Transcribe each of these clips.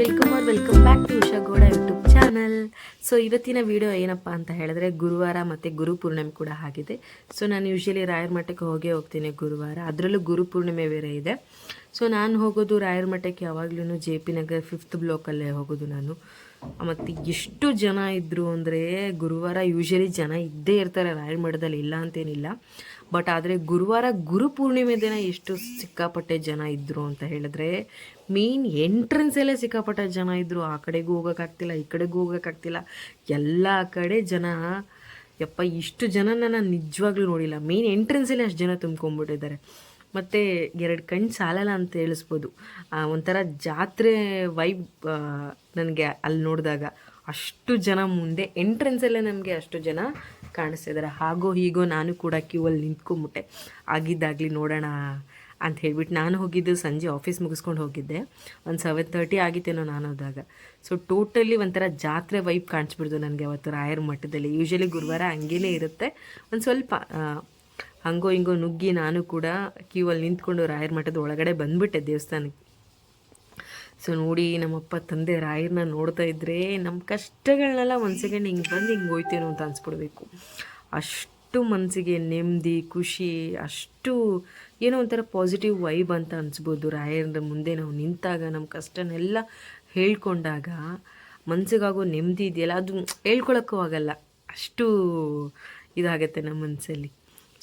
Welcome or welcome back to Usha Gowda YouTube so ಇವತ್ತಿನ video ಏನಪ್ಪ ಅಂತ ಹೇಳಿದ್ರೆ ಗುರುವಾರ ಮತ್ತು ಗುರು ಪೂರ್ಣಿಮೆ ಕೂಡ ಆಗಿದೆ. ಸೊ ನಾನು ಯೂಶ್ವಲಿ ರಾಯರ ಮಠಕ್ಕೆ ಹೋಗೇ ಹೋಗ್ತೀನಿ ಗುರುವಾರ. ಅದರಲ್ಲೂ ಗುರು ಪೂರ್ಣಿಮೆ ಬೇರೆ ಇದೆ. ಸೊ ನಾನು ಹೋಗೋದು ರಾಯರ ಮಠಕ್ಕೆ ಯಾವಾಗಲೂ ಜೆ ಪಿ ನಗರ್ ಫಿಫ್ತ್ ಬ್ಲಾಕಲ್ಲೇ ಹೋಗೋದು ನಾನು. ಮತ್ತು ಎಷ್ಟು ಜನ ಇದ್ದರು ಅಂದರೆ ಗುರುವಾರ ಯೂಶ್ವಲಿ ಜನ ಇದ್ದೇ ಇರ್ತಾರೆ, ರಾಯರ ಮಠದಲ್ಲಿ ಇಲ್ಲ ಅಂತೇನಿಲ್ಲ. ಬಟ್ ಆದರೆ ಗುರುವಾರ ಗುರು ಪೂರ್ಣಿಮೆ ದಿನ ಎಷ್ಟು ಸಿಕ್ಕಾಪಟ್ಟೆ ಜನ ಇದ್ದರು ಅಂತ ಹೇಳಿದ್ರೆ ಮೇನ್ ಎಂಟ್ರೆನ್ಸಲ್ಲೇ ಸಿಕ್ಕಾಪಟ್ಟೆ ಜನ ಇದ್ದರು ಆ ಕಡೆಗೂ ಹೋಗೋಕ್ಕಾಗ್ತಿಲ್ಲ, ಈ ಕಡೆಗೂ ಹೋಗೋಕ್ಕಾಗ್ತಿಲ್ಲ ಎಲ್ಲ ಕಡೆ ಜನ, ಯಪ್ಪ, ಇಷ್ಟು ಜನನ ನಾನು ನಿಜವಾಗ್ಲೂ ನೋಡಿಲ್ಲ. ಮೇನ್ ಎಂಟ್ರೆನ್ಸಲ್ಲಿ ಅಷ್ಟು ಜನ ತುಂಬ್ಕೊಂಡ್ಬಿಟ್ಟಿದ್ದಾರೆ. ಮತ್ತು ಎರಡು ಕಣ್ಣು ಸಾಲಲ್ಲ ಅಂತ ಹೇಳಿಸ್ಬೋದು. ಒಂಥರ ಜಾತ್ರೆ ವೈಬ್ ನನಗೆ ಅಲ್ಲಿ ನೋಡಿದಾಗ ಅಷ್ಟು ಜನ ಮುಂದೆ ಎಂಟ್ರೆನ್ಸಲ್ಲೇ ನಮಗೆ ಅಷ್ಟು ಜನ ಕಾಣಿಸ್ತಿದ್ದಾರೆ ಹಾಗೋ ಹೀಗೋ ನಾನು ಕೂಡ ಕ್ಯೂ ಅಲ್ಲಿ ನಿಂತ್ಕೊಂಬಿಟ್ಟೆ ಆಗಿದ್ದಾಗಲಿ ನೋಡೋಣ ಅಂತ ಹೇಳ್ಬಿಟ್ಟು ನಾನು ಹೋಗಿದ್ದು ಸಂಜೆ ಆಫೀಸ್ ಮುಗಿಸ್ಕೊಂಡು ಹೋಗಿದ್ದೆ. ಒಂದು ಸೆವೆನ್ ತರ್ಟಿ ಆಗಿತ್ತೇನೋ ನಾನು ಹೋದಾಗ. ಸೊ ಟೋಟಲಿ ಒಂಥರ ಜಾತ್ರೆ ವೈಪ್ ಕಾಣಿಸ್ಬಿಡ್ದು ನನಗೆ ಅವತ್ತು ರಾಯರ ಮಠದಲ್ಲಿ. ಯೂಶ್ವಲಿ ಗುರುವಾರ ಹಂಗೇ ಇರುತ್ತೆ. ಒಂದು ಸ್ವಲ್ಪ ಹಂಗೋ ಹಿಂಗೋ ನುಗ್ಗಿ ನಾನು ಕೂಡ ಕ್ಯೂ ಅಲ್ಲಿ ನಿಂತ್ಕೊಂಡು ರಾಯರ ಮಠದ ಒಳಗಡೆ ಬಂದುಬಿಟ್ಟೆ ದೇವಸ್ಥಾನಕ್ಕೆ. ಸೊ ನೋಡಿ ನಮ್ಮಪ್ಪ ತಂದೆ ರಾಯರನ್ನ ನೋಡ್ತಾ ಇದ್ರೆ ನಮ್ಮ ಕಷ್ಟಗಳನ್ನೆಲ್ಲ ಒಂದು ಸೆಕೆಂಡ್ ಹಿಂಗೆ ಬಂದು ಹಿಂಗೆ ಹೋಯ್ತೇನೋ ಅಂತ ಅನ್ಸ್ಬಿಡ್ಬೇಕು. ಅಷ್ಟು ಮನಸ್ಸಿಗೆ ನೆಮ್ಮದಿ, ಖುಷಿ, ಅಷ್ಟು ಏನೋ ಒಂಥರ ಪಾಸಿಟಿವ್ ವೈಬ್ ಅಂತ ಅನಿಸ್ಬೋದು. ರಾಯರ ಮುಂದೆ ನಾವು ನಿಂತಾಗ ನಮ್ಮ ಕಷ್ಟನೆಲ್ಲ ಹೇಳ್ಕೊಂಡಾಗ ಮನಸ್ಸಿಗಾಗೋ ನೆಮ್ಮದಿ ಇದೆಯಲ್ಲ, ಅದು ಹೇಳ್ಕೊಳಕ್ಕೂ ಆಗಲ್ಲ. ಅಷ್ಟು ಇದಾಗತ್ತೆ ನಮ್ಮ ಮನಸ್ಸಲ್ಲಿ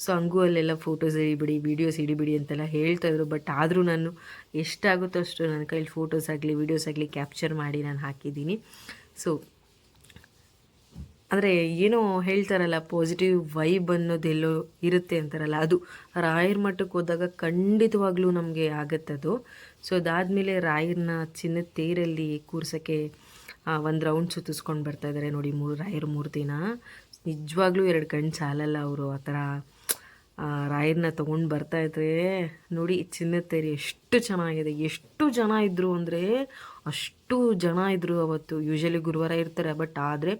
ಸೊ ಹಂಗೂ ಅಲ್ಲೆಲ್ಲ ಫೋಟೋಸ್ ಹಿಡಿಬಿಡಿ ವೀಡಿಯೋಸ್ ಹಿಡಿಬಿಡಿ ಅಂತೆಲ್ಲ ಹೇಳ್ತಾಯಿದ್ರು ಬಟ್ ಆದರೂ ನಾನು ಎಷ್ಟಾಗುತ್ತೋ ಅಷ್ಟು ನನ್ನ ಕೈಲಿ ಫೋಟೋಸ್ ಆಗಲಿ ವೀಡಿಯೋಸ್ ಆಗಲಿ ಕ್ಯಾಪ್ಚರ್ ಮಾಡಿ ನಾನು ಹಾಕಿದ್ದೀನಿ. ಸೊ ಅಂದರೆ ಏನೋ ಹೇಳ್ತಾರಲ್ಲ ಪಾಸಿಟಿವ್ ವೈಬ್ ಅನ್ನೋದೆಲ್ಲೋ ಇರುತ್ತೆ ಅಂತಾರಲ್ಲ, ಅದು ರಾಯರ ಮಠಕ್ಕೆ ಹೋದಾಗ ಖಂಡಿತವಾಗ್ಲೂ ನಮಗೆ ಆಗತ್ತದು ಸೊ ಅದಾದಮೇಲೆ ರಾಯರನ್ನ ಚಿನ್ನದ ತೇರಲ್ಲಿ ಕೂರ್ಸೋಕ್ಕೆ ಒಂದು ರೌಂಡ್ ಸುತ್ತಿಸ್ಕೊಂಡು ಬರ್ತಾ ಇದ್ದಾರೆ ನೋಡಿ ಮೂರು, ರಾಯರ ಮೂರ್ತಿನ. ನಿಜವಾಗ್ಲೂ ಎರಡು ಕಣ್ಣು ಸಾಲಲ್ಲ ಅವರು ಆ ಥರ. ರಾಯರನ್ನ ತೊಗೊಂಡು ಬರ್ತಾ ಇದ್ರೆ, ನೋಡಿ ಚಿನ್ನದ ತೇರಿ ಎಷ್ಟು ಚೆನ್ನಾಗಿದೆ. ಎಷ್ಟು ಜನ ಇದ್ದರು ಅಂದರೆ ಅಷ್ಟು ಜನ ಇದ್ದರು ಅವತ್ತು. ಯೂಶಲಿ ಗುರುವಾರ ಇರ್ತಾರೆ ಬಟ್ ಆದರೆ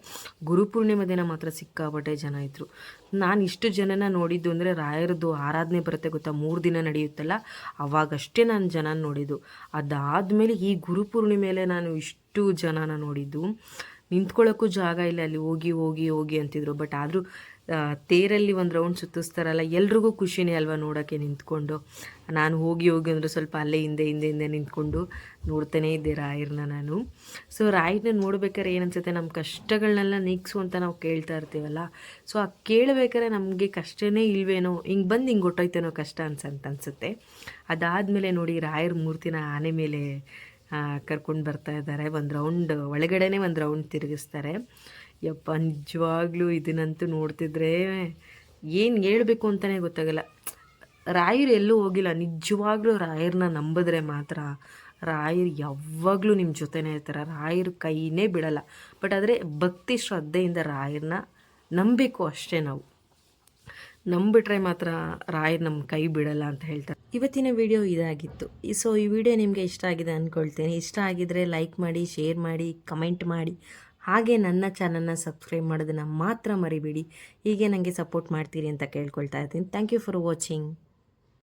ಗುರುಪೂರ್ಣಿಮೆ ದಿನ ಮಾತ್ರ ಸಿಕ್ಕಾಪಟ್ಟೆ ಜನ ಇದ್ದರು ನಾನು ಇಷ್ಟು ಜನನ ನೋಡಿದ್ದು ಅಂದರೆ ರಾಯರದು ಆರಾಧನೆ ಬರುತ್ತೆ ಗೊತ್ತಾ? ಮೂರು ದಿನ ನಡೆಯುತ್ತಲ್ಲ, ಅವಾಗಷ್ಟೇ ನಾನು ಜನ ನೋಡಿದ್ದು. ಅದಾದಮೇಲೆ ಈ ಗುರುಪೂರ್ಣಿಮೆಲೆ ನಾನು ಇಷ್ಟು ಜನನ ನೋಡಿದ್ದು ನಿಂತ್ಕೊಳ್ಳೋಕ್ಕೂ ಜಾಗ ಇಲ್ಲ, ಅಲ್ಲಿ ಹೋಗಿ ಹೋಗಿ ಹೋಗಿ ಅಂತಿದ್ರು. ಬಟ್ ಆದರೂ ತೇರಲ್ಲಿ ಒಂದು ರೌಂಡ್ ಸುತ್ತಿಸ್ತಾರಲ್ಲ, ಎಲ್ರಿಗೂ ಖುಷಿನೇ ಅಲ್ವಾ ನೋಡೋಕ್ಕೆ ನಿಂತ್ಕೊಂಡು? ನಾನು ಹೋಗಿ ಹೋಗಿ ಅಂದರೆ ಸ್ವಲ್ಪ ಅಲ್ಲೇ ಹಿಂದೆ ಹಿಂದೆ ಹಿಂದೆ ನಿಂತ್ಕೊಂಡು ನೋಡ್ತಾನೇ ಇದ್ದೆ ರಾಯರನ್ನ ನಾನು. ಸೊ ರಾಯರ್ನ ನೋಡ್ಬೇಕಾದ್ರೆ ಏನನ್ಸುತ್ತೆ ನಮ್ಮ ಕಷ್ಟಗಳನ್ನೆಲ್ಲ ನೀಗ್ಸು ಅಂತ ನಾವು ಕೇಳ್ತಾ ಇರ್ತೀವಲ್ಲ? ಸೊ ಆ ಕೇಳಬೇಕಾದ್ರೆ ನಮಗೆ ಕಷ್ಟನೇ ಇಲ್ವೇನೋ, ಹಿಂಗೆ ಬಂದು ಹಿಂಗೆ ಹೊಟ್ಟೋಯ್ತೇನೋ ಕಷ್ಟ ಅನ್ಸಂತ ಅನಿಸುತ್ತೆ. ಅದಾದಮೇಲೆ ನೋಡಿ ರಾಯರ ಮೂರ್ತಿನ ಆನೆ ಮೇಲೆ ಕರ್ಕೊಂಡು ಬರ್ತಾ ಇದ್ದಾರೆ. ಒಂದು ರೌಂಡ್ ಒಳಗಡೆನೇ ಒಂದು ರೌಂಡ್ ತಿರುಗಿಸ್ತಾರೆ. ಯಪ್ಪ, ನಿಜವಾಗ್ಲೂ ಇದನ್ನಂತೂ ನೋಡ್ತಿದ್ರೆ ಏನು ಹೇಳಬೇಕು ಅಂತಲೇ ಗೊತ್ತಾಗಲ್ಲ. ರಾಯರು ಎಲ್ಲೂ ಹೋಗಿಲ್ಲ. ನಿಜವಾಗ್ಲೂ ರಾಯರನ್ನ ನಂಬಿದ್ರೆ ಮಾತ್ರ ರಾಯರು ಯಾವಾಗಲೂ ನಿಮ್ಮ ಜೊತೆನೇ ಇರ್ತಾರೆ. ರಾಯರ ಕೈನೇ ಬಿಡಲ್ಲ. ಬಟ್ ಆದರೆ ಭಕ್ತಿ ಶ್ರದ್ಧೆಯಿಂದ ರಾಯರನ್ನ ನಂಬಬೇಕು ಅಷ್ಟೇ ನಾವು. ನಂಬಿಟ್ರೆ ಮಾತ್ರ ರಾಯರ್ ನಮ್ಮ ಕೈ ಬಿಡಲ್ಲ ಅಂತ ಹೇಳ್ತಾರೆ. ಇವತ್ತಿನ ವಿಡಿಯೋ ಇದಾಗಿತ್ತು. ಸೊ ಈ ವಿಡಿಯೋ ನಿಮಗೆ ಇಷ್ಟ ಆಗಿದೆ ಅಂದ್ಕೊಳ್ತೇನೆ ಇಷ್ಟ ಆಗಿದ್ರೆ ಲೈಕ್ ಮಾಡಿ ಶೇರ್ ಮಾಡಿ ಕಮೆಂಟ್ ಮಾಡಿ. ಹಾಗೆ ನನ್ನ ಚಾನಲ್ನ ಸಬ್ಸ್ಕ್ರೈಬ್ ಮಾಡೋದನ್ನು ಮಾತ್ರ ಮರಿಬೇಡಿ. ಹೀಗೆ ನನಗೆ ಸಪೋರ್ಟ್ ಮಾಡ್ತೀರಿ ಅಂತ ಕೇಳ್ಕೊಳ್ತಾ ಇದ್ದೀನಿ. Thank you for watching